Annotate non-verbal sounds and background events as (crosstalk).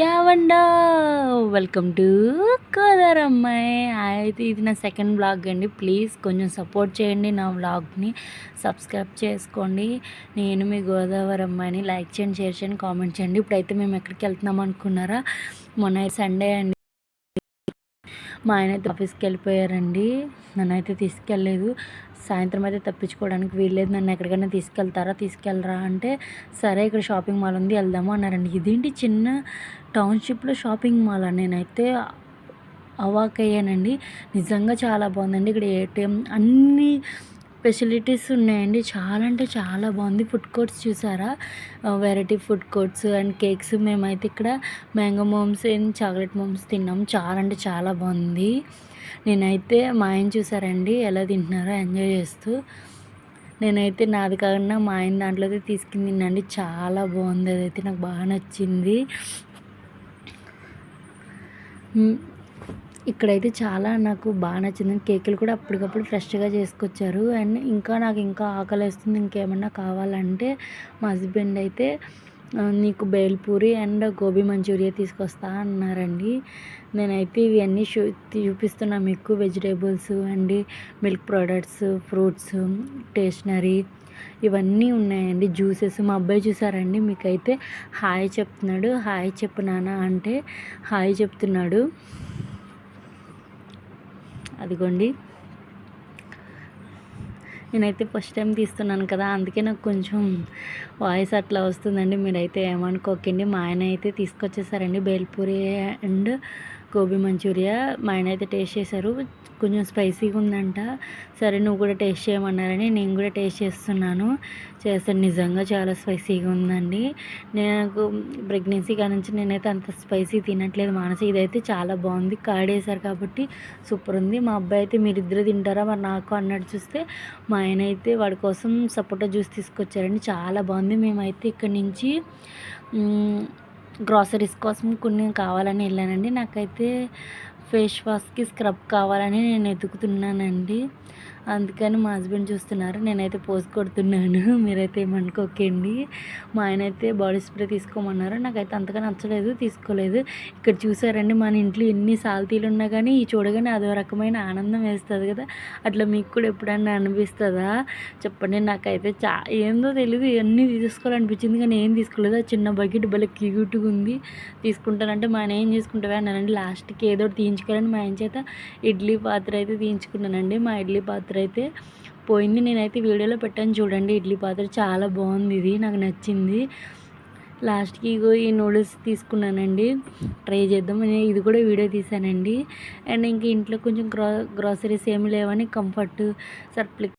యావండా welcome to కోదారమ్మాయి. అయితే ఇది నా సెకండ్ బ్లాగ్ అండి. ప్లీజ్ కొంచెం సపోర్ట్ చేయండి నా బ్లాగ్ని సబ్స్క్రైబ్ చేసుకోండి. నేను మీ గోదావరి అమ్మాయిని లైక్ చేయండి షేర్ చేయండి కామెంట్ చేయండి. ఇప్పుడైతే మేము ఎక్కడికి వెళ్తున్నాం అనుకున్నారా? మొన్న సండే అండి. మా ఆయన అయితే ఆఫీస్కి వెళ్ళిపోయారండి నన్ను అయితే తీసుకెళ్ళలేదు. సాయంత్రం అయితే తప్పించుకోవడానికి వీల్లేదు. నన్ను ఎక్కడికైనా తీసుకెళ్తారా తీసుకెళ్ళరా అంటే సరే ఇక్కడ షాపింగ్ మాల్ ఉంది వెళ్దాము అన్నారండి. ఇదేంటి చిన్న టౌన్షిప్లో షాపింగ్ మాల్? నేనైతే అవాక్ అయ్యానండి నిజంగా చాలా బాగుందండి. ఇక్కడ ఏటీఎం అన్నీ ఫెసిలిటీస్ ఉన్నాయండి. చాలా అంటే చాలా బాగుంది. ఫుడ్ కోర్ట్స్ చూసారా? Variety food courts and cakes మేమైతే ఇక్కడ mango momos and chocolate momos తిన్నాం. చాలా అంటే చాలా బాగుంది. నేనైతే మా ఆయన చూసారండి. ఎలా తింటున్నారో ఎంజాయ్ చేస్తూ. నేనైతే నాది కాకుండా మా ఆయన దాంట్లో తీసుకుని తినండి చాలా బాగుంది. అదైతే నాకు బాగా నచ్చింది. ఇక్కడైతే చాలా నాకు బాగా నచ్చింది కేకులు కూడా అప్పటికప్పుడు ఫ్రెష్గా చేసుకొచ్చారు. అండ్ ఇంకా నాకు ఇంకా ఆకలి వేస్తుంది ఇంకేమన్నా కావాలంటే మా హస్బెండ్ అయితే నీకు బేల్పూరి అండ్ గోబీ మంచూరియా తీసుకొస్తా అన్నారండి. నేనైతే ఇవన్నీ చూ చూపిస్తున్నా మీకు vegetables and milk products fruits stationery ఇవన్నీ ఉన్నాయండి. జ్యూసెస్ మా అబ్బాయి చూసారండి మీకైతే హాయ్ చెప్తున్నాడు. హాయ్ చెప్పు నాన్న అంటే హాయ్ చెప్తున్నాడు. అదిగోండి. నేనైతే ఫస్ట్ టైం తీస్తున్నాను కదా అందుకే నాకు కొంచెం వాయిస్ అట్లా వస్తుందండి. మీరైతే ఏమనుకోకండి మా ఆయన అయితే తీసుకొచ్చేసారండి బేల్పూరి అండ్ గోబీ మంచూరియా మా ఆయన అయితే టేస్ట్ చేశారు. కొంచెం స్పైసీగా ఉందంట. సరే నువ్వు కూడా టేస్ట్ చేయమన్నారని నేను కూడా టేస్ట్ చేస్తున్నాను. చేస్తాను నిజంగా చాలా స్పైసీగా ఉందండి. నేను ప్రెగ్నెన్సీ కాడ నుంచి నేనైతే అంత స్పైసీ తినట్లేదు మానసి. ఇదైతే చాలా బాగుంది. కాడేశారు కాబట్టి సూపర్ ఉంది. మా అబ్బాయి అయితే మీరిద్దరు తింటారా? మరి నాకు అన్నట్టు చూస్తే మా ఆయన అయితే వాడి కోసం సపోటా జ్యూస్ తీసుకొచ్చారండి. చాలా బాగుంది. మేమైతే ఇక్కడి నుంచి గ్రాసరీస్ కోసం కొన్ని కావాలని వెళ్ళానండి. నాకైతే ఫేస్ వాష్కి స్క్రబ్ కావాలని నేను వెతుకుతున్నానండి. అందుకని మా హస్బెండ్ చూస్తున్నారు. నేనైతే పోస్ కొడుతున్నాను. (laughs) మీరైతే ఏమనుకోకండి. మా ఆయన అయితే బాడీ స్ప్రే తీసుకోమన్నారు. నాకైతే అంతగా నచ్చలేదు తీసుకోలేదు. ఇక్కడ చూసారండి మన ఇంట్లో ఎన్ని సాల్తీలు ఉన్నా కానీ ఈ చూడగానే అదో రకమైన ఆనందం వేస్తుంది కదా. అట్లా మీకు కూడా ఎప్పుడన్నా అనిపిస్తుందా? చెప్పండి. నాకైతే చా ఏందో తెలియదు ఇవన్నీ తీసుకోవాలనిపించింది కానీ ఏం తీసుకోలేదు. ఆ చిన్న బకెట్ భలే క్యూట్గా ఉంది. తీసుకుంటానంటే మా ఆయన ఏం చేసుకుంటావా అన్నానండి లాస్ట్కి ఏదో తీయించుకోవాలని మా ఆయన చేత ఇడ్లీ పాత్ర అయితే తీయించుకున్నానండి. మా ఇడ్లీ పాత్ర పాత్ర అయితే పోయింది. నేనైతే వీడియోలో పెట్టాను చూడండి ఇడ్లీ పాత్ర చాలా బాగుంది ఇది నాకు నచ్చింది. లాస్ట్కి ఇగో ఈ నూడిల్స్ తీసుకున్నానండి. ట్రై చేద్దాం. ఇది కూడా వీడియో తీసానండి. అండ్ ఇంక ఇంట్లో కొంచెం గ్రా గ్రాసరీస్ ఏమి లేవని కంఫర్ట్ సర్ప్లిక్